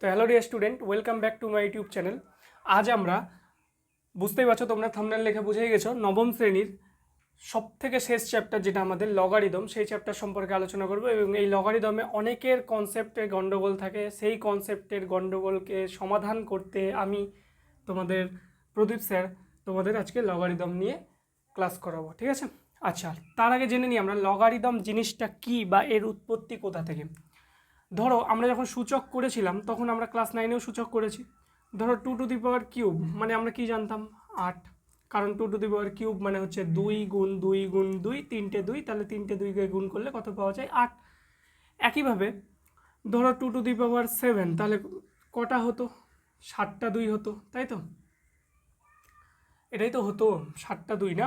তো hello dear student, welcome back to my YouTube channel. আজ আমরা, বুঝতেই পারছ তোমরা থামনেল লেখে বুঝেই গেছো, নবম শ্রেণির সব থেকে শেষ চ্যাপ্টার যেটা আমাদের লগারিদম সেই চ্যাপ্টার সম্পর্কে আলোচনা করব এবং এই লগারিদমে অনেকের কনসেপ্টে গণ্ডগোল থাকে, সেই কনসেপ্টের গণ্ডগোলকে সমাধান করতে আমি তোমাদের, প্রদীপ স্যার তোমাদের আজকে লগারিদম নিয়ে ক্লাস করাবো, ঠিক আছে? আচ্ছা তার আগে জেনে নিই আমরা লগারিদম জিনিসটা কি বা এর উৎপত্তি কোথা থেকে? ধরো আমরা যখন সূচক করেছিলাম, তখন আমরা ক্লাস নাইনেও সূচক করেছি। ধরো two to the power cube মানে আমরা কি জানতাম? আট। কারণ two to the power cube মানে হচ্ছে দুই গুণ দুই গুণ দুই, তিনটে দুই, তাহলে তিনটে দুইকে গুণ করলে কত পাওয়া যায়? আট। একইভাবে, ধরো two to the power seven তাহলে কটা হতো? ষাটটা দুই হতো, তাই তো? এটাই তো হতো ষাটটা দুই না?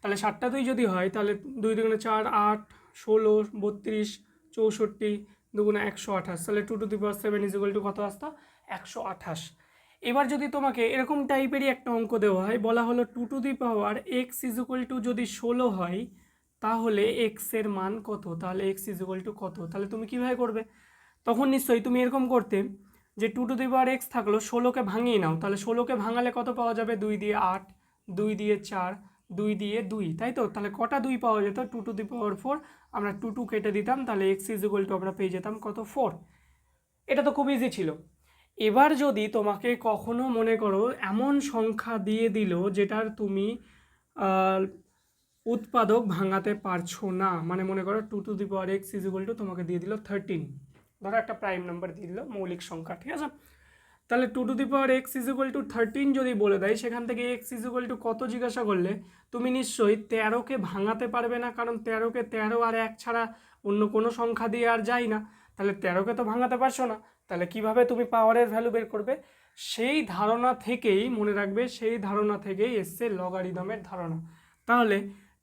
তাহলে ষাটটা দুই যদি হয়, তাহলে দুই দুগুণে চার আট, ষোলো, বত্রিশ, চৌষট্টি দুগুণে একশো আঠাশ। তাহলে two to the power seven is equal to কত আসতো? একশো আঠাশ। এবার যদি তোমাকে এরকম টাইপেরই একটা অঙ্ক দেওয়া হয়, বলা হলো two to the power x is equal to যদি ষোলো হয়, তাহলে এক্সের মান কত? তাহলে এক্স ইজ ইকুয়াল টু কত? তাহলে তুমি কীভাবে করবে? তখন নিশ্চয়ই তুমি এরকম করতে যে two to the power x থাকল, ষোলোকে ভাঙিয়ে নাও। তাহলে ষোলোকে ভাঙালে কত পাওয়া যাবে? দুই দিয়ে আট, দুই দিয়ে চার দুই দিয়ে দুই, তাই তো? তাহলে কটা দুই পাওয়া যেত? Two to the power four আমরা টু টু কেটে দিতাম, তাহলে এক্স ইজ ইকুয়াল টু আমরা পেয়ে যেতাম কত? ফোর এটা তো খুব ইজি ছিল। এবার যদি তোমাকে কখনো মনে করো এমন সংখ্যা দিয়ে দিল যেটার তুমি উৎপাদক ভাঙাতে পারছ না মানে মনে করো two to the power x is equal to তোমাকে দিয়ে দিল থার্টিন ধরো একটা প্রাইম নাম্বার দিয়ে দিল, মৌলিক সংখ্যা, ঠিক আছে? তাহলে two to the power x is equal to thirteen যদি বলে দেয়, সেখান থেকে এক্স ইজ ইকুয়াল টু কত জিজ্ঞাসা করলে, তুমি নিশ্চয়ই তেরোকে ভাঙাতে পারবে না, কারণ তেরোকে তেরো আর এক ছাড়া অন্য কোনো সংখ্যা দিয়ে আর যায় না। তাহলে তেরোকে তো ভাঙাতে পারছ না। তাহলে কীভাবে তুমি পাওয়ারের ভ্যালু বের করবে? সেই ধারণা থেকেই, মনে রাখবে, সেই ধারণা থেকেই এসছে লগারিদমের ধারণা। তাহলে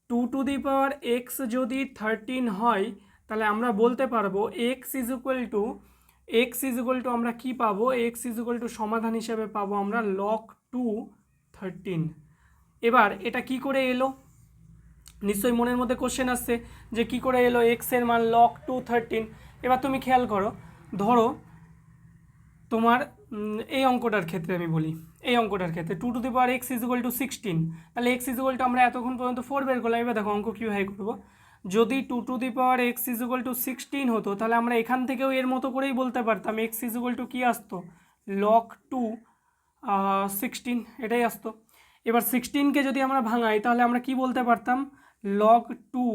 two to the power x যদি থার্টিন হয়, তাহলে আমরা বলতে পারব x is equal to x is to আমরা কি পাবো? এক্স ইজ টু সমাধান হিসেবে পাবো আমরা লক টু থার্টিন এবার এটা কি করে এলো? নিশ্চয়ই মনের মধ্যে কোশ্চেন আসছে যে কি করে এলো এক্সের মান লক টু থার্টিন এবার তুমি খেয়াল করো, ধরো তোমার এই অঙ্কটার ক্ষেত্রে আমি বলি, এই অঙ্কটার ক্ষেত্রে two to the power x is to sixteen তাহলে এক্স ইজ টু আমরা এতক্ষণ পর্যন্ত ফোর বের করলাম, এবার দেখো অঙ্ক কীভাবে করব। যদি two to the power x is equal to sixteen হতো, তাহলে আমরা এখান থেকেও এর মতো করেই বলতে পারতাম এক্স ইজ ইকুয়াল টু কী আসতো? লক টু সিক্সটিন এটাই আসতো। এবার সিক্সটিনকে যদি আমরা ভাঙাই, তাহলে আমরা কি বলতে পারতাম? লগ টু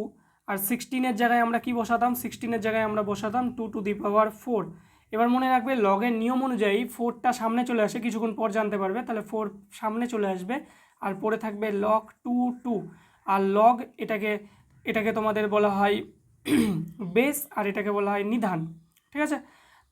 আর সিক্সটিনের জায়গায় আমরা কি বসাতাম? সিক্সটিনের জায়গায় আমরা বসাতাম two to the power four এবার মনে রাখবে লগের নিয়ম অনুযায়ী ফোরটা সামনে চলে আসে, কিছুক্ষণ পর জানতে পারবে, তাহলে ফোর সামনে চলে আসবে, আর পরে থাকবে লগ টু টু আর লগ এটাকে এটাকে তোমাদের বলা হয় বেস আর এটাকে বলা হয় নিধান, ঠিক আছে?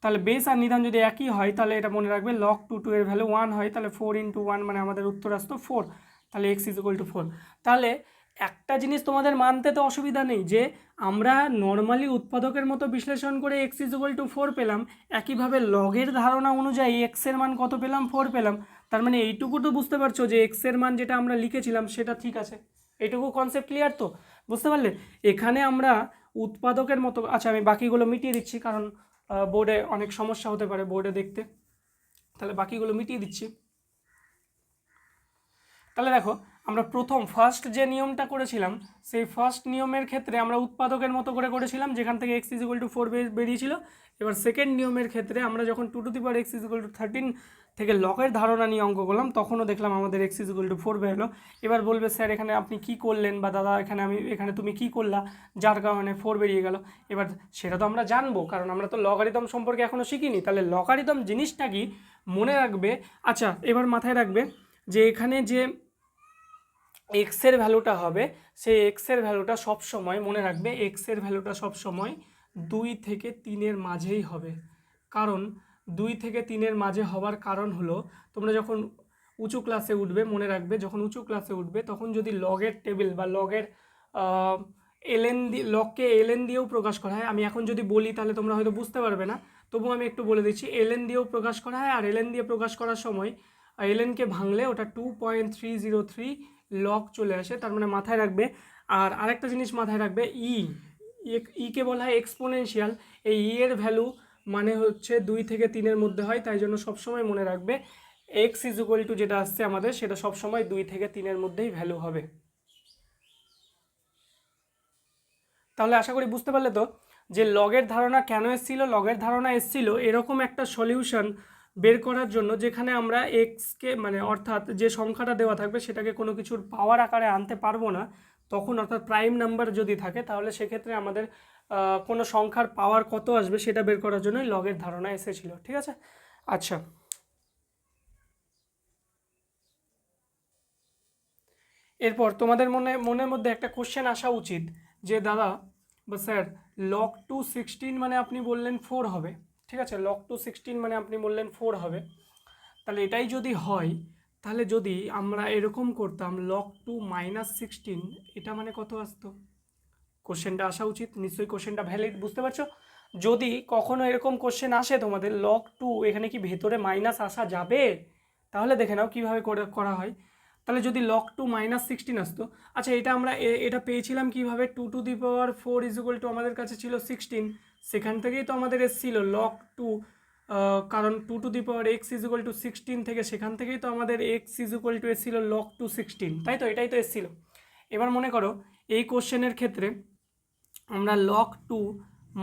তাহলে বেস আর নিধান যদি একই হয়, তাহলে এটা মনে রাখবে লক টু টু এর ভ্যালু ওয়ান হয়, তাহলে ফোর ইন্টু ওয়ান মানে আমাদের উত্তর আসতো ফোর তাহলে x is equal to four তাহলে একটা জিনিস তোমাদের মানতে তো অসুবিধা নেই যে আমরা নর্মালি উৎপাদকের মতো বিশ্লেষণ করে x is equal to four পেলাম, একইভাবে লগের ধারণা অনুযায়ী এক্সের মান কত পেলাম? ফোর পেলাম। তার মানে এইটুকু তো বুঝতে পারছ যে এক্সের মান যেটা আমরা লিখেছিলাম সেটা ঠিক আছে। এইটুকু কনসেপ্ট ক্লিয়ার তো? বুঝতে পারলে? এখানে আমরা উৎপাদকের মতো আচ্ছা আমি বাকিগুলো মিটিয়ে দিচ্ছি কারণ বোর্ডে অনেক সমস্যা হতে পারে বোর্ডে দেখতে। তাহলে বাকিগুলো মিটিয়ে দিচ্ছি। তাহলে দেখো আমরা প্রথম ফার্স্ট যে নিয়মটা করেছিলাম, সেই ফার্স্ট নিয়মের ক্ষেত্রে আমরা উৎপাদকের মতো করে করেছিলাম, যেখান থেকে এক্স ইজিক্যাল টু ফোর বেরিয়েছিল। এবার সেকেন্ড নিয়মের ক্ষেত্রে আমরা যখন two to the power x is equal to thirteen থেকে লকের ধারণা নিয়ে অঙ্ক করলাম, তখনও দেখলাম আমাদের এক্স ইজিক্যাল টু ফোর বেরোলো এবার বলবে, স্যার, এখানে আপনি কি করলেন বা দাদা, এখানে আমি এখানে তুমি কি করলা যার কারণে ফোর বেরিয়ে গেল? এবার সেটা তো আমরা জানব, কারণ আমরা তো লগারিদম সম্পর্কে এখনও শিখিনি। তাহলে লগারিদম জিনিসটা কি? মনে রাখবে আচ্ছা এবার মাথায় রাখবে যে এখানে যে এক্সের ভ্যালুটা হবে, সেই এক্সের ভ্যালুটা সব সময় মনে রাখবে এক্সের ভ্যালুটা সব সময় দুই থেকে তিনের মাঝেই হবে। কারণ দুই থেকে তিনের মাঝে হওয়ার কারণ হলো, তোমরা যখন উঁচু ক্লাসে উঠবে, মনে রাখবে, যখন উঁচু ক্লাসে উঠবে, তখন যদি লগের টেবিল বা লগের এলএন দি লগকে এলএন দিয়েও প্রকাশ করা হয়, আমি এখন যদি বলি, তাহলে তোমরা হয়তো বুঝতে পারবে না, তবুও আমি একটু বলে দিচ্ছি এলএন দিয়েও প্রকাশ করা হয়, আর এলএন দিয়ে প্রকাশ করার সময় এলএনকে ভাঙলে ওটা two point three zero three log চলে আসে, তার মানে মাথায় রাখবে। আর আরেকটা জিনিস মাথায় রাখবে ই ইকে বলা হয় এক্সপোনেনশিয়াল এই ই এর ভ্যালু মানে হচ্ছে দুই থেকে তিনের মধ্যে হয়, তাই জন্য সবসময় মনে রাখবে এক্স ইজ ইকুয়াল টু যেটা আসছে আমাদের, সেটা সবসময় দুই থেকে তিনের মধ্যেই ভ্যালু হবে। তাহলে আশা করি বুঝতে পারলে তো, যে লগের ধারণা কেন এসেছিল লগের ধারণা এসেছিল, এরকম একটা সলিউশন বের করার জন্য যেখানে আমরা এক্সকে মানে অর্থাৎ যে সংখ্যাটা দেওয়া থাকবে সেটাকে কোনো কিছুর পাওয়ার আকারে আনতে পারব না, তখন অর্থাৎ প্রাইম নাম্বার যদি থাকে, তাহলে সেক্ষেত্রে আমাদের কোনো সংখ্যার পাওয়ার কত আসবে সেটা বের করার জন্যই লগের ধারণা এসেছিল ঠিক আছে? আচ্ছা। এরপর তোমাদের মনে, মনের মধ্যে একটা কোশ্চেন আসা উচিত, যে দাদা, বা স্যার লক টু সিক্সটিন মানে আপনি বললেন ফোর হবে। ঠিক আছে লক টু সিক্সটিন মানে আপনি বললেন ফোর হবে। তাহলে এটাই যদি হয়, তাহলে যদি আমরা এরকম করতাম লক টু মাইনাস সিক্সটিন এটা মানে কত আসতো? কোশ্চেনটা আসা উচিত, নিশ্চয়ই কোশ্চেনটা ভ্যালিড বুঝতে পারছ? যদি কখনো এরকম কোশ্চেন আসে তোমাদের লক টু এখানে কি ভেতরে মাইনাস আসা যাবে? তাহলে দেখে নাও কীভাবে করে, করা হয়। তাহলে যদি লক টু মাইনাস সিক্সটিন আসতো আচ্ছা এটা আমরা এটা পেয়েছিলাম কীভাবে? Two to the power four equal to আমাদের কাছে ছিল সিক্সটিন সেখান থেকেই তো আমাদের এসেছিল লক টু কারণ two to the power x equal to sixteen থেকে সেখান থেকেই তো আমাদের এক্স ইজুয়াল টু এসেছিল লক টু সিক্সটিন তাই তো? এটাই তো এসেছিল। এবার মনে করো, এই কোশ্চেনের ক্ষেত্রে আমরা লক টু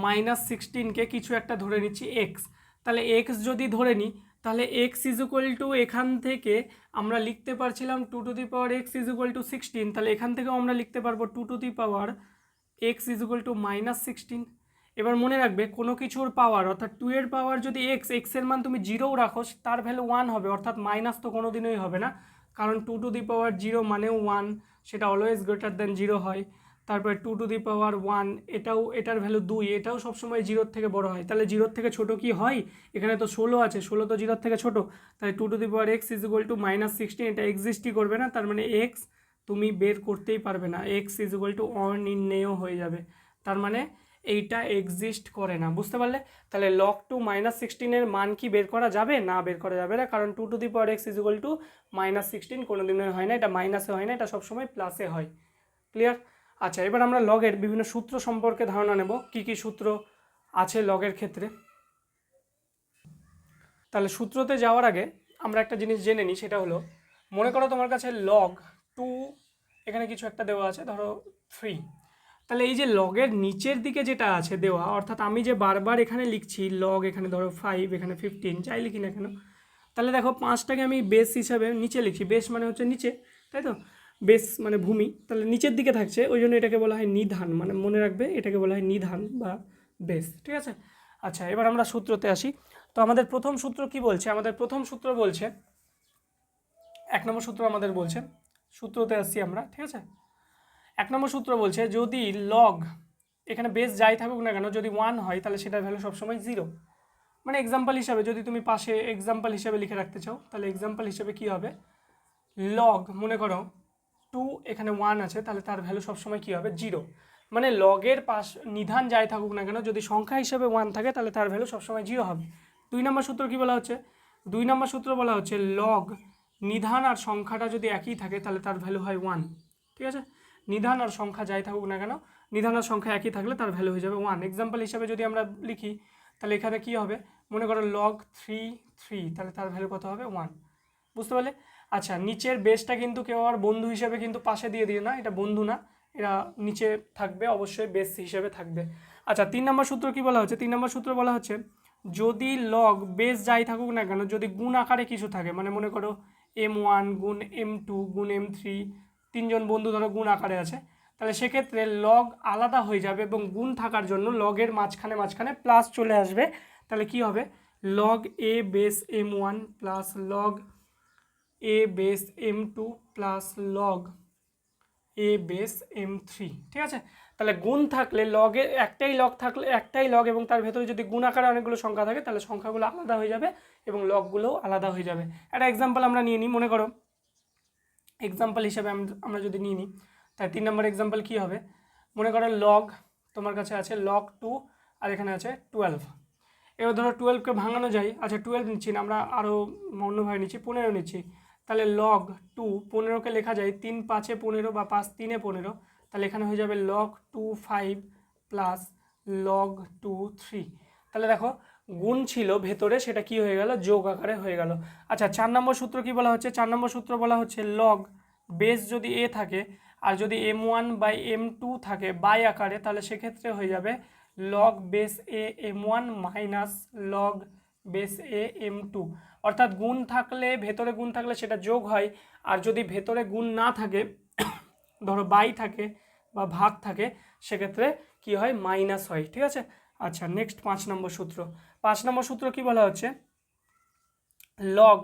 মাইনাস সিক্সটিনকে কিছু একটা ধরে নিচ্ছি এক্স তাহলে এক্স যদি ধরে নিই, তাহলে এক্স ইজ ইকুয়াল টু এখান থেকে আমরা লিখতে পারছিলাম two to the power x is equal to sixteen তাহলে এখান থেকেও আমরা লিখতে পারব two to the power x is equal to minus sixteen এবার মনে রাখবে কোনো কিছুর পাওয়ার অর্থাৎ টু এর পাওয়ার যদি এক্স এক্সের মান তুমি জিরোও রাখো, তার ভ্যালু ওয়ান হবে, অর্থাৎ মাইনাস তো কোনো দিনই হবে না। কারণ two to the power zero মানেও ওয়ান সেটা অলওয়েজ গ্রেটার দেন জিরো হয়। তারপরে two to the power one এটাও, এটার ভ্যালু দুই, এটাও সবসময় জিরোর থেকে বড় হয়। তাহলে জিরোর থেকে ছোট কি হয়? এখানে তো ষোলো আছে, ষোলো তো জিরোর থেকে ছোট। তাহলে two to the power x is equal to minus sixteen এটা এক্সিস্টই করবে না, তার মানে এক্স তুমি বের করতেই পারবে না। এক্স ইজ ইকুয়াল টু অনির্ণেয় হয়ে যাবে। তার মানে এইটা এক্সিস্ট করে না, বুঝতে পারলে? তাহলে লক টু মাইনাস সিক্সটিনের মান কি বের করা যাবে? না বের করা যাবে না, কারণ two to the power x is equal to minus sixteen কোনো দিনই হয় না, এটা মাইনাসে হয় না, এটা সবসময় প্লাসে হয়। ক্লিয়ার আচ্ছা এবার আমরা লগের বিভিন্ন সূত্র সম্পর্কে ধারণা নেব। কি কি সূত্র আছে লগের ক্ষেত্রে? তাহলে সূত্রতে যাওয়ার আগে আমরা একটা জিনিস জেনে নিই, সেটা হলো, মনে করো তোমার কাছে লগ টু এখানে কিছু একটা দেওয়া আছে, ধরো থ্রি তাহলে এই যে লগের নিচের দিকে যেটা আছে দেওয়া, অর্থাৎ আমি যে বারবার এখানে লিখছি লগ এখানে ধরো ফাইভ এখানে ফিফটিন যাই লিখি না কেন, তাহলে দেখো পাঁচটাকে আমি বেস হিসাবে নিচে লিখছি বেস মানে হচ্ছে নিচে, তাই তো? বেস মানে ভূমি, তাহলে নিচের দিকে থাকছে, ওই জন্য এটাকে বলা হয় নিধান মানে মনে রাখবে এটাকে বলা হয় নিধান বা বেস ঠিক আছে? আচ্ছা এবার আমরা সূত্রতে আসি। তো আমাদের প্রথম সূত্র কি বলছে? আমাদের প্রথম সূত্র বলছে, এক নম্বর সূত্র আমাদের বলছে, সূত্রতে আসছি আমরা, ঠিক আছে? এক নম্বর সূত্র বলছে, যদি লগ এখানে বেস যাই থাকুক না কেন, যদি ওয়ান হয়, তাহলে সেটার ভ্যালু সবসময় জিরো মানে এক্সাম্পল হিসাবে, যদি তুমি পাশে এক্সাম্পল হিসাবে লিখে রাখতে চাও, তাহলে এক্সাম্পল হিসাবে কি হবে? লগ মনে করো টু এখানে ওয়ান আছে, তাহলে তার ভ্যালু সবসময় কী হবে? জিরো মানে লগের পাশ, নিধান যাই থাকুক না কেন, যদি সংখ্যা হিসাবে ওয়ান থাকে, তাহলে তার ভ্যালু সবসময় জিরো হবে। দুই নম্বর সূত্র কী বলা হচ্ছে? দুই নম্বর সূত্র বলা হচ্ছে লগ নিধান আর সংখ্যাটা যদি একই থাকে, তাহলে তার ভ্যালু হয় ওয়ান ঠিক আছে? নিধান আর সংখ্যা যাই থাকুক না কেন, নিধান আর সংখ্যা একই থাকলে তার ভ্যালু হয়ে যাবে ওয়ান এক্সাম্পল হিসাবে যদি আমরা লিখি, তাহলে এখানে কী হবে? মনে করো লগ থ্রি থ্রি তাহলে তার ভ্যালু কত হবে? ওয়ান বুঝতে পারলে? আচ্ছা নিচের বেসটা কিন্তু কেউ আর বন্ধু হিসেবে কিন্তু পাশে দিয়ে দিয়ে না, এটা বন্ধু না, এরা নিচে থাকবে, অবশ্যই বেস হিসেবে থাকবে। আচ্ছা তিন নম্বর সূত্র কি বলা হচ্ছে? তিন নম্বর সূত্র বলা হচ্ছে, যদি লগ বেস যাই থাকুক না কেন, যদি গুণ আকারে কিছু থাকে মানে মনে করো এম ওয়ান গুণ এম টু গুণ এম থ্রি তিনজন বন্ধু ধরো গুণ আকারে আছে, তাহলে সেক্ষেত্রে লগ আলাদা হয়ে যাবে এবং গুণ থাকার জন্য লগের মাঝখানে মাঝখানে প্লাস চলে আসবে। তাহলে কি হবে? Log a base M one plus log a base M two plus log a base M three ঠিক আছে? তাহলে গুণ থাকলে লগের একটাই লগ থাকলে একটাই লগ এবং তার ভেতরে যদি গুণ আকারে অনেকগুলো সংখ্যা থাকে, তাহলে সংখ্যাগুলো আলাদা হয়ে যাবে এবং লগগুলোও আলাদা হয়ে যাবে। একটা এক্সাম্পল আমরা নিয়ে নিই, মনে করো এক্সাম্পল হিসাবে আম- আমরা যদি নিয়ে নিই তাই তিন নম্বর এক্সাম্পল কী হবে? মনে করো লগ তোমার কাছে আছে লগ টু আর এখানে আছে টুয়েলভ এবার ধরো টুয়েলভকে ভাঙানো যায় আচ্ছা টুয়েলভ নিচ্ছি না, আমরা আরও অন্যভাবে নিচ্ছি, পনেরো নিচ্ছি। তাহলে লগ টু পনেরোকে লেখা যায়, তিন পাঁচে পনেরো বা পাঁচ তিনে পনেরো, তাহলে এখানে হয়ে যাবে log two five plus log two three তাহলে দেখো গুণ ছিল ভেতরে, সেটা কি হয়ে গেল? যোগ আকারে হয়ে গেল। আচ্ছা চার নম্বর সূত্র কি বলা হচ্ছে? চার নম্বর সূত্র বলা হচ্ছে লগ বেস যদি এ থাকে আর যদি M one by M two থাকে বাই আকারে, তাহলে সেক্ষেত্রে হয়ে যাবে log base a M one minus log base a M two অর্থাৎ গুণ থাকলে, ভেতরে গুণ থাকলে সেটা যোগ হয়। আর যদি ভেতরে গুণ না থাকে, ধরো বাই থাকে বা ভাগ থাকে, সেক্ষেত্রে কি হয়? মাইনাস হয়। ঠিক আছে? আচ্ছা নেক্সট পাঁচ নম্বর সূত্র। পাঁচ নম্বর সূত্র কি বলা হচ্ছে? লগ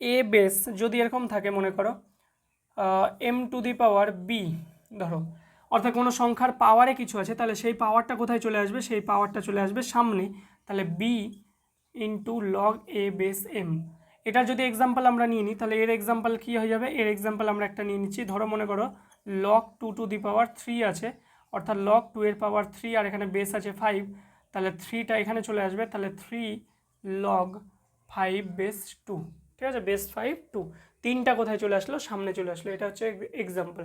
এ বেস যদি এরকম থাকে মনে করো M to the power B ধরো, অর্থাৎ কোনো সংখ্যার পাওয়ারে কিছু আছে, তাহলে সেই পাওয়ারটা কোথায় চলে আসবে? সেই পাওয়ারটা চলে আসবে সামনে, তাহলে B into log a base M এটার যদি এক্সাম্পল আমরা নিয়ে নিই, তাহলে এর এক্সাম্পল কী হয়ে যাবে? এর এক্সাম্পল আমরা একটা নিয়ে নিচ্ছি, ধরো মনে করো log two to the power three আছে, অর্থাৎ লগ টু এর পাওয়ার থ্রি আর এখানে বেস আছে ফাইভ তাহলে থ্রিটা এখানে চলে আসবে, তাহলে three log five base two, ঠিক আছে? Base five two. তিনটা কোথায় চলে আসলো? সামনে চলে আসলো। এটা হচ্ছে এক্সাম্পল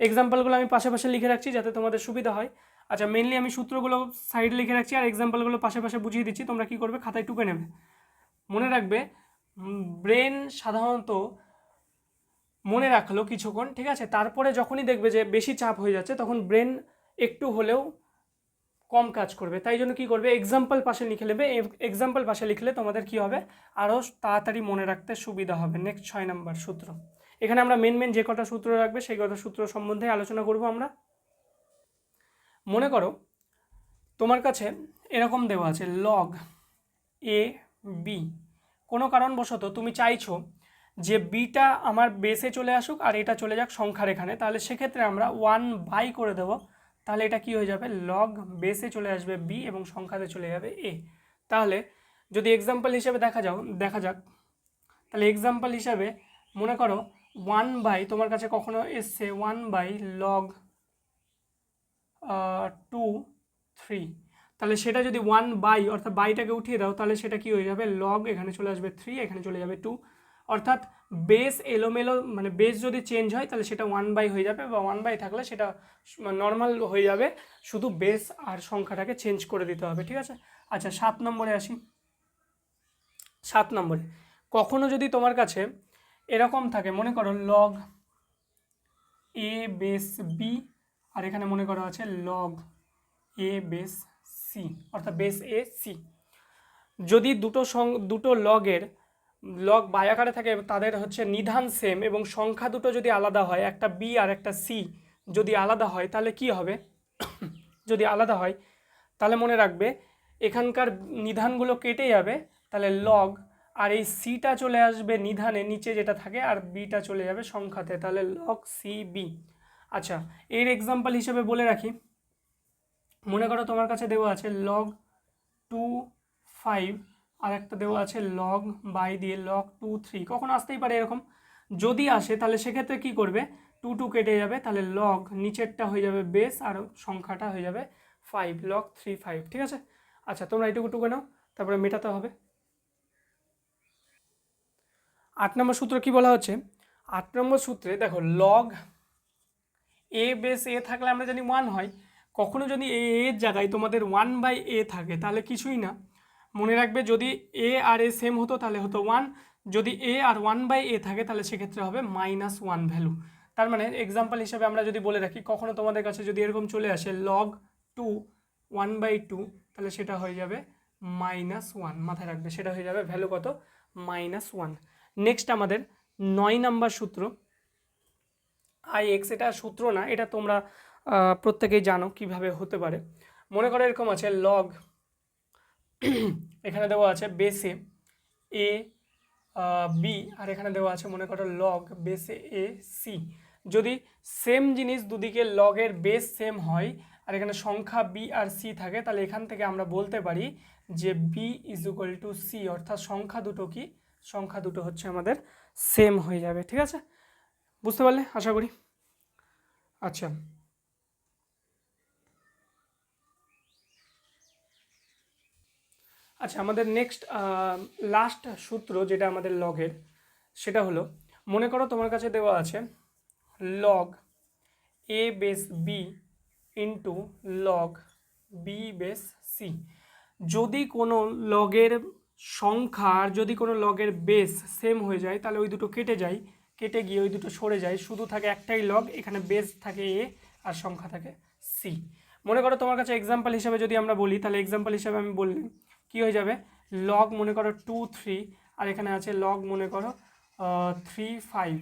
এক্সাম্পলগুলো আমি পাশে পাশে লিখে রাখছি যাতে তোমাদের সুবিধা হয়। আচ্ছা মেনলি আমি সূত্রগুলো সাইডে লিখে রাখছি আর এক্সাম্পলগুলো পাশে পাশে বুঝিয়ে দিচ্ছি। তোমরা কী করবে? খাতায় টুকে নেবে। মনে রাখবে ব্রেন সাধারণত মনে রাখল কিছুক্ষণ, ঠিক আছে? তারপরে যখনই দেখবে যে বেশি চাপ হয়ে যাচ্ছে, তখন ব্রেন একটু হলেও কম কাজ করবে। তাই জন্য কী করবে? এক্সাম্পল পাশে লিখে নেবে। এক্সাম্পল পাশে লিখলে তোমাদের কী হবে? আরও তাড়াতাড়ি মনে রাখতে সুবিধা হবে। নেক্সট ছয় নাম্বার সূত্র। এখানে আমরা মেন মেন যে কটা সূত্র রাখবে, সেই কটা সূত্র সম্বন্ধে আলোচনা করব আমরা। মনে করো, তোমার কাছে এরকম দেওয়া আছে লগ এ বি কোনো কারণবশত তুমি চাইছো যে বিটা আমার বেসে চলে আসুক আর এটা চলে যাক সংখ্যার এখানে। তাহলে সেক্ষেত্রে আমরা ওয়ান বাই করে দেবো। তাহলে এটা কি হয়ে যাবে? লগ বেসে চলে আসবে বি এবং সংখ্যাতে চলে যাবে এ তাহলে যদি এক্সাম্পল হিসেবে দেখা যাও, দেখা যাক। তাহলে এক্সাম্পল হিসাবে মনে করো ওয়ান বাই তোমার কাছে কখনো এসছে one by log two three তাহলে সেটা যদি ওয়ান বাই অর্থাৎ বাইটাকে উঠিয়ে দাও, তাহলে সেটা কি হয়ে যাবে? লগ এখানে চলে আসবে থ্রি এখানে চলে যাবে টু অর্থাৎ বেস এলোমেলো মানে বেস যদি চেঞ্জ হয়, তাহলে সেটা ওয়ান বাই হয়ে যাবে বা ওয়ান বাই থাকলে সেটা নর্মাল হয়ে যাবে। শুধু বেস আর সংখ্যাটাকে চেঞ্জ করে দিতে হবে, ঠিক আছে? আচ্ছা সাত নম্বরে আসি। সাত নম্বরে। কখনো যদি তোমার কাছে এরকম থাকে, মনে করো লগ এ বেস বি আর এখানে মনে করো আছে লগ এ বেস সি অর্থাৎ বেস এ সি যদি দুটো সং, দুটো লগের লগ বাই আকারে থাকে তাদের হচ্ছে নিধান সেম এবং সংখ্যা দুটো যদি আলাদা হয়, একটা বি আর একটা সি যদি আলাদা হয়, তাহলে কি হবে? যদি আলাদা হয়, তাহলে মনে রাখবে এখানকার নিধানগুলো কেটে যাবে, তাহলে লগ আর এই সিটা চলে আসবে নিধানে, নিচে যেটা থাকে আর বিটা চলে যাবে সংখ্যাতে, তাহলে লগ সি বি আচ্ছা এর এক্সাম্পল হিসেবে বলে রাখি। মনে করো তোমার কাছে দেওয়া আছে লগ টু ফাইভ আর একটা দেওয়া আছে লগ বাই দিয়ে লগ টু থ্রি কখন আসতেই পারে এরকম। যদি আসে তাহলে সেক্ষেত্রে কি করবে? টু টু কেটে যাবে তাহলে লগ নিচেরটা হয়ে যাবে বেস আর সংখ্যাটা হয়ে যাবে ফাইভ লগ থ্রি ফাইভ ঠিক আছে? আচ্ছা তোমরা এইটুকু টুকে নাও তারপরে মেটাতে হবে। আট নম্বর সূত্র কি বলা হচ্ছে? আট নম্বর সূত্রে দেখো লগ এ বেস এ থাকলে আমরা জানি ওয়ান হয়। কখনো যদি এ এর জায়গায় তোমাদের ওয়ান বাই এ থাকে তাহলে কিছুই না। মনে রাখবে যদি এ আর এ সেম হতো তাহলে হতো ওয়ান যদি এ আর ওয়ান বাই এ থাকে তাহলে সেক্ষেত্রে হবে মাইনাস ওয়ান ভ্যালু তার মানে এক্সাম্পল হিসাবে আমরা যদি বলে রাখি, কখনো তোমাদের কাছে যদি এরকম চলে আসে log two one by two তাহলে সেটা হয়ে যাবে মাইনাস ওয়ান মাথায় রাখবে, সেটা হয়ে যাবে ভ্যালু কত? মাইনাস ওয়ান নেক্সট আমাদের নয় নাম্বার সূত্র। আই এক্স এটা সূত্র না, এটা তোমরা প্রত্যেকেই জানো কীভাবে হতে পারে। মনে করো এরকম আছে লগ এখানে দেওয়া আছে বেসে এ বি, আর এখানে দেওয়া আছে মনে করো লগ বেসে এ, সি। যদি সেম জিনিস দুদিকে লগের বেস সেম হয়, আর এখানে সংখ্যা বি আর সি থাকে, তাহলে এখান থেকে আমরা বলতে পারি যে B is equal to C অর্থাৎ সংখ্যা দুটো কি? সংখ্যা দুটো হচ্ছে আমাদের সেম হয়ে যাবে, ঠিক আছে? বুঝতে পারলে? আশা করি। আচ্ছা। আচ্ছা আমাদের নেক্সট লাস্ট সূত্র যেটা আমাদের লগের সেটা হলো, মনে করো তোমার কাছে দেওয়া আছে log a base B into log B base C যদি কোনো লগের সংখ্যা আর যদি কোনো লগের বেস সেম হয়ে যায়, তাহলে ওই দুটো কেটে যায়, কেটে গিয়ে ওই দুটো সরে যায়। শুধু থাকে একটাই লগ এখানে বেস থাকে এ আর সংখ্যা থাকে সি মনে করো তোমার কাছে এক্সাম্পল হিসাবে যদি আমরা বলি, তাহলে এক্সাম্পল হিসাবে আমি বললাম কী হয়ে যাবে? লগ মনে করো টু থ্রি আর এখানে আছে লগ মনে করো থ্রি ফাইভ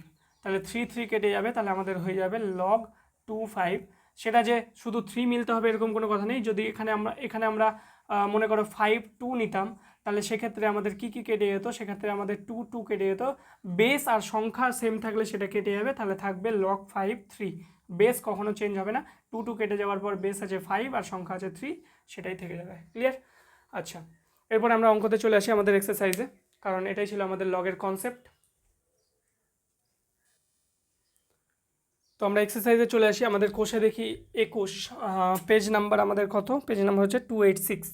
তাহলে থ্রি থ্রি কেটে যাবে, তাহলে আমাদের হয়ে যাবে লগ টু ফাইভ সেটা যে শুধু থ্রি মিলতে হবে এরকম কোনো কথা নেই। যদি এখানে আমরা এখানে আমরা মনে করো ফাইভ টু নিতাম, তাহলে সেক্ষেত্রে আমাদের কী কী কেটে যেত? সেক্ষেত্রে আমাদের টু টু কেটে যেত। বেস আর সংখ্যা সেম থাকলে সেটা কেটে যাবে, তাহলে থাকবে লক ফাইভ থ্রি বেস কখনো চেঞ্জ হবে না। টু টু কেটে যাওয়ার পর বেস আছে ফাইভ আর সংখ্যা আছে থ্রি সেটাই থেকে যাবে। ক্লিয়ার আচ্ছা। এরপর আমরা অঙ্কতে চলে আসি আমাদের এক্সারসাইজে কারণ এটাই ছিল আমাদের লগের কনসেপ্ট তো আমরা এক্সারসাইজে চলে আসি, আমাদের কোষে দেখি একুশ পেজ নাম্বার আমাদের কত? পেজ নাম্বার হচ্ছে টু এইট সিক্স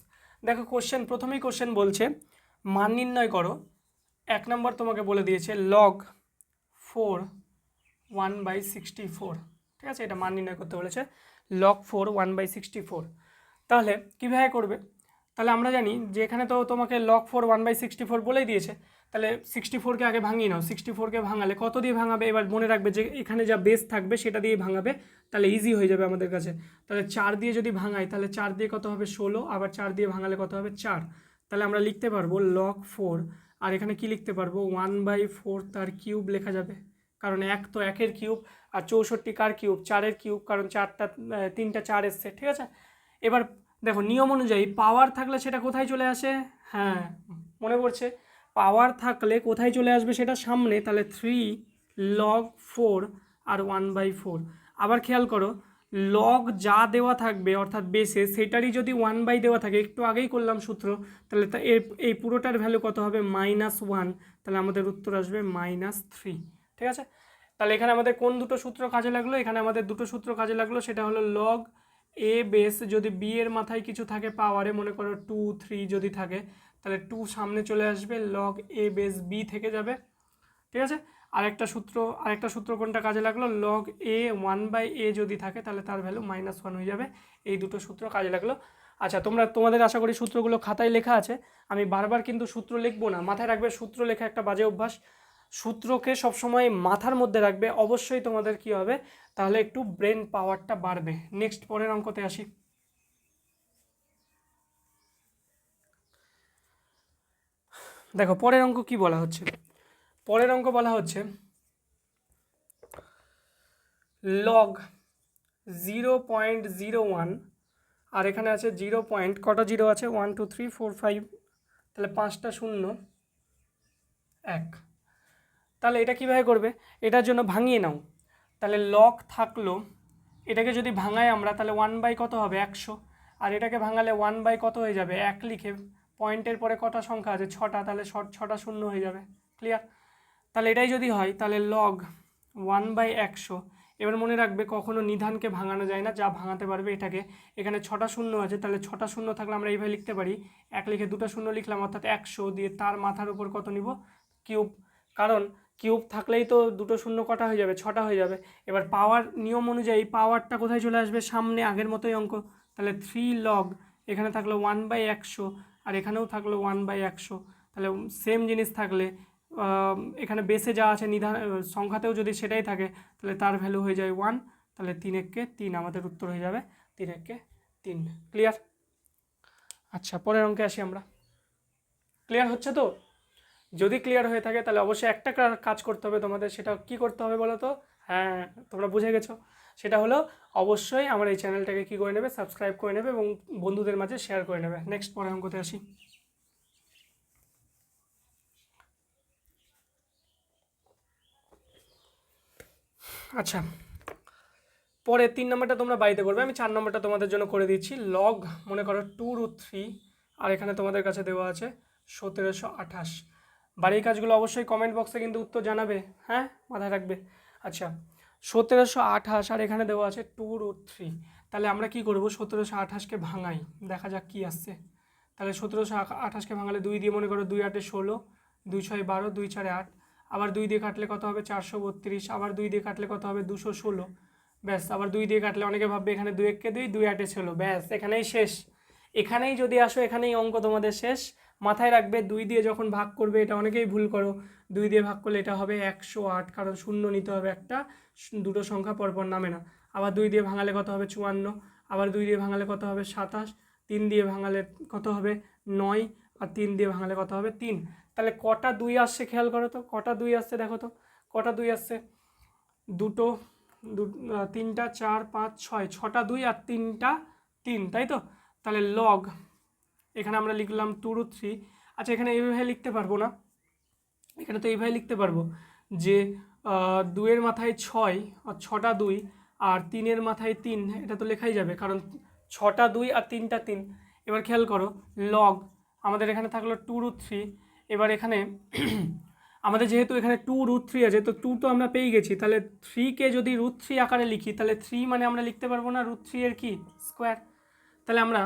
দেখো কোশ্চেন প্রথমেই কোশ্চেন বলছে, মান নির্ণয় করো। এক নম্বর তোমাকে বলে দিয়েছে log four one by sixty four ঠিক আছে? এটা মান নির্ণয় করতে বলেছে log four one by sixty four তাহলে কীভাবে করবে? তাহলে আমরা জানি যে এখানে তো তোমাকে log four one by sixty four বলেই দিয়েছে। তাহলে সিক্সটি ফোরকে আগে ভাঙিয়ে নাও। সিক্সটি ফোরকে ভাঙালে কত দিয়ে ভাঙাবে? এবার মনে রাখবে যে এখানে যা বেস থাকবে সেটা দিয়ে ভাঙাবে, তাহলে ইজি হয়ে যাবে আমাদের কাছে। তাহলে চার দিয়ে যদি ভাঙাই, তাহলে চার দিয়ে কত হবে? ষোলো। আবার চার দিয়ে ভাঙালে কত হবে? চার। তাহলে আমরা লিখতে পারব লক ফোর আর এখানে কি লিখতে পারব? ওয়ান বাই ফোর তার কিউব লেখা যাবে। কারণ এক তো একের কিউব আর চৌষট্টি কার কিউব চারের কিউব কারণ চারটা তিনটা চার এসছে, ঠিক আছে? এবার দেখো, নিয়ম অনুযায়ী পাওয়ার থাকলে সেটা কোথায় চলে আসে? হ্যাঁ মনে পড়ছে। পাওয়ার থাকলে কোথায় চলে আসবে সেটা সামনে, তাহলে থ্রি লগ ফোর আর ওয়ান বাই ফোর আবার খেয়াল করো লগ যা দেওয়া থাকবে, অর্থাৎ বেসে সেটারই যদি ওয়ান বাই দেওয়া থাকে, একটু আগেই করলাম সূত্র, তাহলে তা এই পুরোটার ভ্যালু কত হবে? মাইনাস ওয়ান তাহলে আমাদের উত্তর আসবে মাইনাস থ্রি ঠিক আছে? তাহলে এখানে আমাদের কোন দুটো সূত্র কাজে লাগল? এখানে আমাদের দুটো সূত্র কাজে লাগল, সেটা হলো লগ এ বেস যদি বি এর মাথায় কিছু থাকে পাওয়ারে মনে করো টু থ্রি যদি থাকে, তাহলে টু সামনে চলে আসবে লগ এ বেস বি থেকে যাবে, ঠিক আছে? আরেকটা সূত্র আরেকটা সূত্র কোনটা কাজে লাগল? Log a one by a যদি থাকে, তাহলে তার ভ্যালু মাইনাস ওয়ান হয়ে যাবে। এই দুটো সূত্র কাজে লাগল। আচ্ছা তোমরা, তোমাদের আশা করি সূত্রগুলো খাতায় লেখা আছে। আমি বারবার কিন্তু সূত্র লিখব না, মাথায় রাখবে সূত্র লেখা একটা বাজে অভ্যাস। সূত্রকে সবসময় মাথার মধ্যে রাখবে, অবশ্যই তোমাদের কি হবে? তাহলে একটু ব্রেন পাওয়ারটা বাড়বে। নেক্সট পরের অঙ্কতে আসি। দেখো, পরের অঙ্ক কি বলা হচ্ছে? পরের অঙ্ক বলা হচ্ছে log zero point zero one আর এখানে আছে জিরো পয়েন্ট কটা জিরো আছে? One two three four five তাহলে পাঁচটা শূন্য, এক। তাহলে এটা কীভাবে করবে? এটার জন্য ভাঙিয়ে নাও। তাহলে লগ থাকল, এটাকে যদি ভাঙাই আমরা, তাহলে ওয়ান বাই কত হবে? একশো। আর এটাকে ভাঙালে ওয়ান বাই কত হয়ে যাবে? এক লিখে। পয়েন্টের পরে কটা সংখ্যা আছে? ছটা। তাহলে ছটা শূন্য হয়ে যাবে। ক্লিয়ার তাহলে এটাই যদি হয়, তাহলে লগ ওয়ান বাই একশো। এবার মনে রাখবে, কখনো নিধানকে ভাঙানো যায় না। যা ভাঙাতে পারবে এটাকে। এখানে ছটা শূন্য আছে, তাহলে ছটা শূন্য থাকলে আমরা এইভাবে লিখতে পারি। এক লিখে দুটো শূন্য লিখলাম, অর্থাৎ একশো দিয়ে তার মাথার উপর কত নিব? কিউব। কারণ কিউব থাকলেই তো দুটো শূন্য কটা হয়ে যাবে, ছটা হয়ে যাবে। এবার পাওয়ার নিয়ম অনুযায়ী পাওয়ারটা কোথায় চলে আসবে? সামনে, আগের মতোই অঙ্ক। তাহলে থ্রি লগ এখানে থাকল ওয়ান বাই একশো, আর এখানেও থাকল ওয়ান বাই একশো। তাহলে সেম জিনিস থাকলে এখানে বেসে যা আছে নিধান সংখ্যাতেও যদি সেটাই থাকে, তাহলে তার ভ্যালু হয়ে যায় ওয়ান তাহলে তিন এককে তিন, আমাদের উত্তর হয়ে যাবে তিন এককে তিন। ক্লিয়ার আচ্ছা পরের অঙ্কে আসি আমরা। ক্লিয়ার হচ্ছে তো? যদি ক্লিয়ার হয়ে থাকে, তাহলে অবশ্যই একটা কাজ করতে হবে তোমাদের। সেটা কি করতে হবে বলো তো? হ্যাঁ তোমরা বুঝে গেছো। সেটা হলো, অবশ্যই আমার এই চ্যানেলটাকে কি করে নেবে? সাবস্ক্রাইব করে নেবে এবং বন্ধুদের মাঝে শেয়ার করে নেবে। নেক্সট পরের অঙ্কতে আসি। আচ্ছা পরে তিন নম্বরটা তোমরা বাড়িতে করবে। আমি চার নম্বরটা তোমাদের জন্য করে দিচ্ছি। লগ মনে করো টু রুট থ্রি আর এখানে তোমাদের কাছে দেওয়া আছে সতেরোশো আঠাশ। বাড়ির কাজগুলো অবশ্যই কমেন্ট বক্সে কিন্তু উত্তর জানাবে। হ্যাঁ? মাথায় রাখবে। আচ্ছা সতেরোশো আঠাশ, আর এখানে দেওয়া আছে টু রুট থ্রি তাহলে আমরা কি করব? সতেরোশো আঠাশকে ভাঙাই। দেখা যাক কি আসছে। তাহলে সতেরোশো আঠাশকে ভাঙালে দুই দিয়ে মনে করো দুই আটে ষোলো, দুই ছয় বারো, দুই চারে আট। আবার দুই দিয়ে কাটলে কত হবে? চারশো বত্রিশ। আবার দুই দিয়ে কাটলে কত হবে? দুশো ষোলো। ব্যাস, আবার দুই দিয়ে কাটলে অনেকে ভাববে এখানে দুই এককে দুই দুই আটে ছিল ব্যাস, এখানেই শেষ। এখানেই যদি আসো, এখানেই অঙ্ক তোমাদের শেষ। মাথায় রাখবে, দুই দিয়ে যখন ভাগ করবে, এটা অনেকেই ভুল করো, দুই দিয়ে ভাগ করলে এটা হবে একশো আট, কারণ শূন্য নিতে হবে একটা দুটো সংখ্যা পরপর নামে না। আবার দুই দিয়ে ভাঙালে কত হবে? চুয়ান্ন। আবার দুই দিয়ে ভাঙালে কত হবে? সাতাশ। তিন দিয়ে ভাঙালে কত হবে? নয়। আর তিন দিয়ে ভাঙালে কত হবে? তিন। তাহলে কটা দুই আসছে খেয়াল করো তো, কটা দুই আসছে দেখো তো, কটা দুই আসছে? দুটো, দু তিনটা, চার, পাঁচ, ছয়, ছটা দুই আর তিনটা তিন, তাই তো? তাহলে লগ এখানে আমরা লিখলাম টু রুট থ্রি আচ্ছা এখানে এইভাবে লিখতে পারব না। এখানে তো এইভাবে লিখতে পারব যে আহ, দুইয়ের মাথায় ছয় আর ছটা দুই আর তিনের মাথায় তিন এটা তো লেখাই যাবে কারণ ছটা দুই আর তিনটা তিন। এবার খেয়াল করো লগ আমাদের এখানে থাকল টু রুট থ্রি এবার এখানে আমাদের যেহেতু এখানে টু রুট থ্রি আছে তো টু তো আমরা পেয়ে গেছি। তাহলে থ্রিকে যদি রুট থ্রি আকারে লিখি তাহলে থ্রি মানে আমরা লিখতে পারব না রুট থ্রি এর কি? স্কোয়ার তাহলে আমরা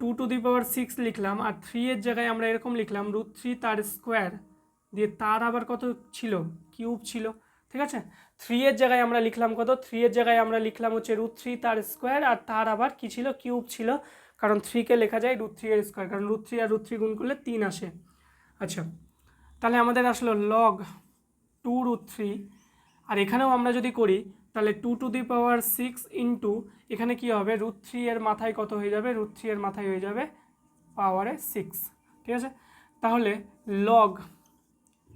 two to the power six লিখলাম, আর থ্রি এর জায়গায় আমরা এরকম লিখলাম রুট থ্রি তার স্কোয়ার দিয়ে তার আবার কত ছিল? কিউব ছিল, ঠিক আছে? থ্রি এর জায়গায় আমরা লিখলাম কত? থ্রি এর জায়গায় আমরা লিখলাম হচ্ছে রুট থ্রি তার স্কোয়ার আর তার আবার কি ছিল? কিউব ছিল, কারণ থ্রিকে লেখা যায় রুট থ্রি এর স্কোয়ার কারণ রুট থ্রি আর রুট থ্রি গুণ করলে তিন আসে। আচ্ছা তাহলে আমাদের আসলো লগ টু রুট থ্রি আর এখানেও আমরা যদি করি তাহলে two to the power six into এখানে কি হবে? রুট থ্রি এর মাথায় কত হয়ে যাবে? রুট থ্রি এর মাথায় হয়ে যাবে পাওয়ারে সিক্স ঠিক আছে? তাহলে লগ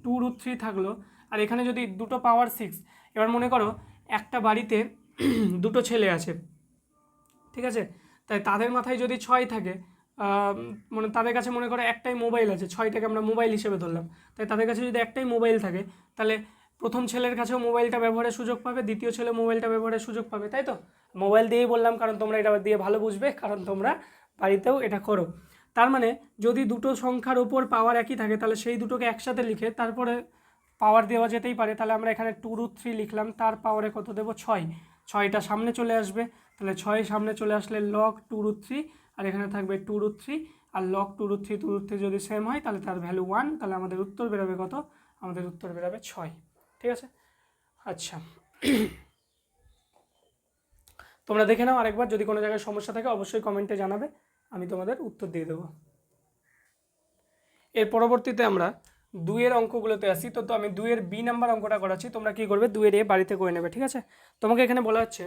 টু রুট থ্রি থাকল, আর এখানে যদি দুটো পাওয়ার সিক্স এবার মনে করো একটা বাড়িতে দুটো ছেলে আছে, ঠিক আছে? তাই তাদের মাথায় যদি ছয় থাকে মানে তাদের কাছে মনে করো একটাই মোবাইল আছে, ছয়টাকে আমরা মোবাইল হিসেবে ধরলাম, তাই তাদের কাছে যদি একটাই মোবাইল থাকে, তাহলে প্রথম ছেলের কাছেও মোবাইলটা ব্যবহারের সুযোগ পাবে, দ্বিতীয় ছেলে মোবাইলটা ব্যবহারের সুযোগ পাবে, তাই তো? মোবাইল দিয়েই বললাম, কারণ তোমরা এটা দিয়ে ভালো বুঝবে, কারণ তোমরা বাড়িতেও এটা করো। তার মানে যদি দুটো সংখ্যার ওপর পাওয়ার একই থাকে, তাহলে সেই দুটোকে একসাথে লিখে তারপরে পাওয়ার দেওয়া যেতেই পারে। তাহলে আমরা এখানে টু রুট থ্রি লিখলাম, তার পাওয়ারে কত দেবো? ছয়। ছয়টা সামনে চলে আসবে, তাহলে ছয় সামনে চলে আসলে লক টু রুট থ্রি আর এখানে থাকবে টু রুট থ্রি আর log two root three two root three যদি সেম হয়, তাহলে তার ভ্যালু ওয়ান তাহলে আমাদের উত্তর বেরোবে কত? আমাদের উত্তর বেরোবে ছয়। ঠিক আছে? আচ্ছা। তোমরা দেখে নাও আরেকবার, যদি কোনো জায়গায় সমস্যা থাকে অবশ্যই কমেন্টে জানাবে, আমি তোমাদের উত্তর দিয়ে দেবো। এর পরবর্তীতে আমরা দুইয়ের অঙ্কগুলোতে আসি। তো তো আমি দুইয়ের বি নাম্বার অঙ্কটা করাচ্ছি, তোমরা কী করবে? দুইয়ের এ বাড়িতে করে নেবে, ঠিক আছে? তোমাকে এখানে বলা হচ্ছে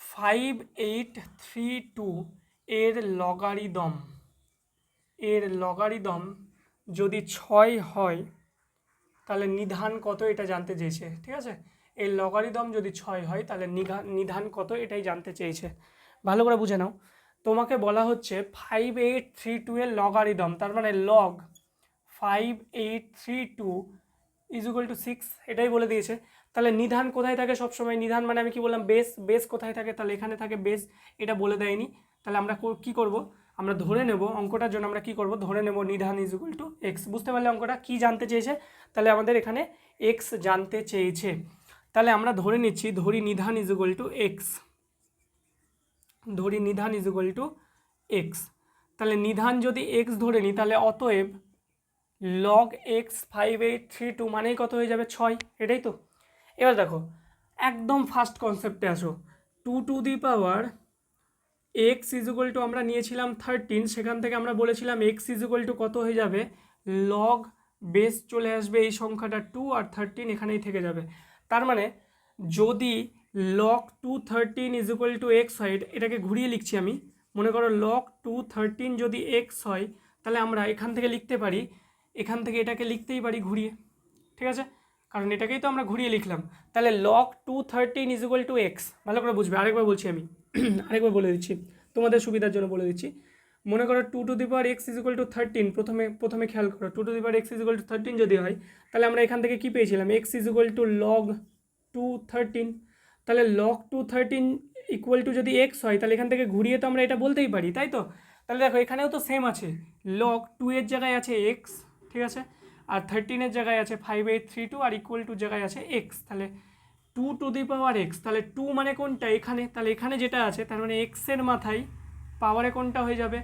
ফাইভ এইট থ্রি টু এর লগারিদম এর লগারিদম যদি ছয় হয় তাহলে নিধান কত এটা জানতে চেয়েছে, ঠিক আছে? এর লগারিদম যদি ছয় হয়, তাহলে নিধা- নিধান কত এটাই জানতে চেয়েছে। ভালো করে বুঝে নাও। তোমাকে বলা হচ্ছে ফাইভ এইট থ্রি টু এর লগারিদম তার মানে log five eight three two equal to six এটাই বলে দিয়েছে। তাহলে নিধান কোথায় থাকে সবসময়? নিধান মানে আমি কি বললাম? বেস বেস কোথায় থাকে? তাহলে এখানে থাকে বেস এটা বলে দেয়নি। তাহলে আমরা কি করব? আমরা ধরে নেব অঙ্কটার জন্য আমরা কি করব? ধরে নেব নিধান ইজুকাল টু এক্স বুঝতে পারলে অঙ্কটা কি জানতে চেয়েছে? তাহলে আমাদের এখানে এক্স জানতে চেয়েছে। তাহলে আমরা ধরে নিচ্ছি, ধরি নিধান ইজুকাল টু এক্স ধরি নিধান ইজুকাল টু এক্স তাহলে নিধান যদি এক্স ধরে নিই, তাহলে অতএব log x five eight three two মানেই কত হয়ে যাবে? ছয়। এটাই তো। এবার দেখো, একদম ফার্স্ট কনসেপ্টে আসো। Two to the power x equal to আমরা নিয়েছিলাম থার্টিন সেখান থেকে আমরা বলেছিলাম এক্স ইজুকাল টু কত হয়ে যাবে? লগ বেস চলে আসবে এই সংখ্যাটা টু আর থার্টিন এখানেই থেকে যাবে। তার মানে যদি log two thirteen equal to x হয়, এটা- এটাকে ঘুরিয়ে লিখছি আমি, মনে করো লগ টু থার্টিন যদি এক্স হয়, তাহলে আমরা এখান থেকে লিখতে পারি, এখান থেকে এটাকে লিখতেই পারি ঘুরিয়ে, ঠিক আছে? কারণ এটাকেই তো আমরা ঘুরিয়ে লিখলাম। তাহলে log two thirteen equal to x ভালো করে বুঝবে, আরেকবার বলছি আমি। আরেকবার বলে দিচ্ছি, তোমাদের সুবিধার জন্য বলে দিচ্ছি। মনে করো two to the power x equal to thirteen প্রথমে প্রথমে খেয়াল করো two to the power x equal to thirteen যদি হয়, তাহলে আমরা এখান থেকে কী পেয়েছিলাম? X equal to log two thirteen তাহলে log two thirteen equal to যদি এক্স হয়, তাহলে এখান থেকে ঘুরিয়ে তো আমরা এটা বলতেই পারি, তাই তো? তাহলে দেখো, এখানেও তো সেম আছে। লগ টু এর জায়গায় আছে এক্স ঠিক আছে? আর থার্টিনের জায়গায় আছে ফাইভ এইট থ্রি টু আর ইকুয়াল টু জায়গায় আছে এক্স তাহলে two to the power x তাহলে টু মানে কোনটা? এখানে, তাহলে এখানে যেটা আছে, তার মানে এক্সের মাথায় পাওয়ারে কোনটা হয়ে যাবে?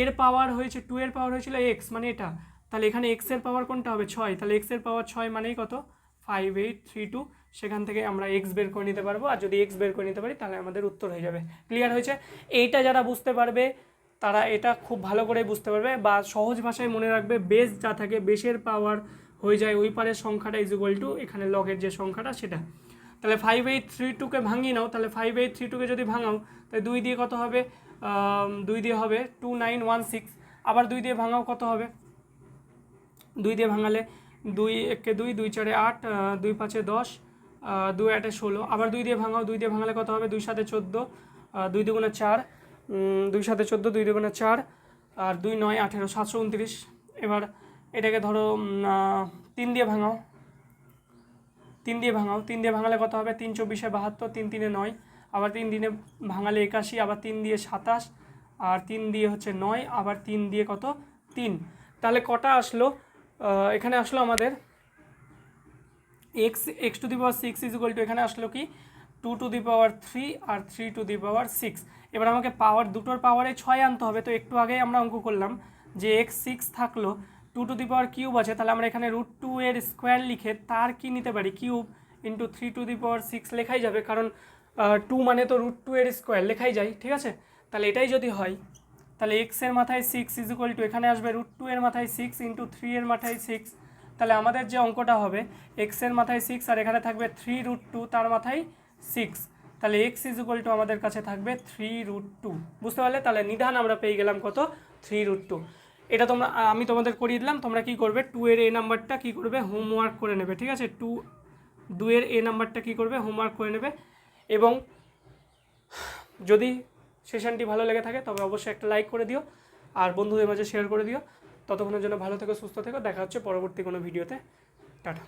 এর পাওয়ার হয়েছে টু এর পাওয়ার হয়েছিল এক্স মানে এটা। তাহলে এখানে এক্সের পাওয়ার কোনটা হবে? ছয়। তাহলে এক্সের পাওয়ার ছয় মানেই কত? ফাইভ এইট থ্রি টু সেখান থেকে আমরা এক্স বের করে নিতে পারব। আর যদি এক্স বের করে নিতে পারি, তাহলে আমাদের উত্তর হয়ে যাবে। ক্লিয়ার হয়েছে? এইটা যারা বুঝতে পারবে, তারা এটা খুব ভালো করে বুঝতে পারবে বা সহজ ভাষায় মনে রাখবে বেস যা থাকে বেসের পাওয়ার হয়ে যায়, ওই পারের সংখ্যাটা ইজ ইকুয়াল টু এখানে লগের যে সংখ্যাটা, সেটা। তাহলে ফাইভ এইট থ্রি টুকে ভাঙিয়ে নাও, তাহলে ফাইভ এইট থ্রি টুকে যদি ভাঙাও, তাহলে দুই দিয়ে কত হবে? দুই দিয়ে হবে টু নাইন ওয়ান সিক্স আবার দুই দিয়ে ভাঙাও কত হবে? দুই দিয়ে ভাঙালে দুই একে দুই দুই চারে আট দুই পাঁচে দশ দুই আটে ষোলো। আবার দুই দিয়ে ভাঙাও, দুই দিয়ে ভাঙালে কত হবে? দুই সাথে চোদ্দ দুই দুগুণে চার দুই সাথে চোদ্দ, দুই দুগুণে চার, আর দুই নয় আঠেরো, সাতশো উনত্রিশ। এবার এটাকে ধরো তিন দিয়ে ভাঙাও। তিন দিয়ে ভাঙাও, তিন দিয়ে ভাঙালে কত হবে? তিন চব্বিশে বাহাত্তর, তিন তিনে নয়, আবার তিন দিনে ভাঙালে একাশি, আবার তিন দিয়ে সাতাশ, আর তিন দিয়ে হচ্ছে নয়, আবার তিন দিয়ে কত? তিন। তাহলে কটা আসলো? এখানে আসলো আমাদের x x to the power six is equal to এখানে আসলো কি? Two to the power three R three to the power six এবার আমাকে পাওয়ার দুটোর পাওয়ারে ছয় আনতে হবে, তো একটু আগেই আমরা অঙ্ক করলাম যে এক্স সিক্স থাকল two to the power cube আছে, তাহলে আমরা এখানে রুট টু এর স্কোয়ার লিখে তার কি নিতে পারি? Cube into three to the power six লেখাই যাবে, কারণ টু মানে তো রুট টু এর স্কোয়ার লেখাই যায়, ঠিক আছে? তাহলে এটাই যদি হয়, তাহলে এক্সের মাথায় সিক্স ইজ ইকুয়াল টু এখানে আসবে রুট টু এর মাথায় সিক্স ইন্টু থ্রি এর মাথায় সিক্স তাহলে আমাদের যে অঙ্কটা হবে এক্সের মাথায় সিক্স আর এখানে থাকবে থ্রি রুট টু তার মাথায় সিক্স তাহলে এক্স ইজ ইকুয়াল টু আমাদের কাছে থাকবে থ্রি রুট টু বুঝতে পারলে? তাহলে নিধান আমরা পেয়ে গেলাম কত? থ্রি রুট টু এটা তোমরা আমি তোমাদের করিয়ে দিলাম, তোমরা কি করবে টু এর এ নাম্বারটা কি করবে হোমওয়ার্ক করে নেবে, ঠিক আছে? টু দুয়ের এ নাম্বারটা কি করবে হোমওয়ার্ক করে নেবে। এবং যদি সেশনটি ভালো লেগে থাকে, তবে অবশ্যই একটা লাইক করে দিও, আর বন্ধুদের মাঝে শেয়ার করে দিও। ততক্ষণের জন্য ভালো থেকো, সুস্থ থেকো, দেখা হচ্ছে পরবর্তী কোনো ভিডিওতে টাটা।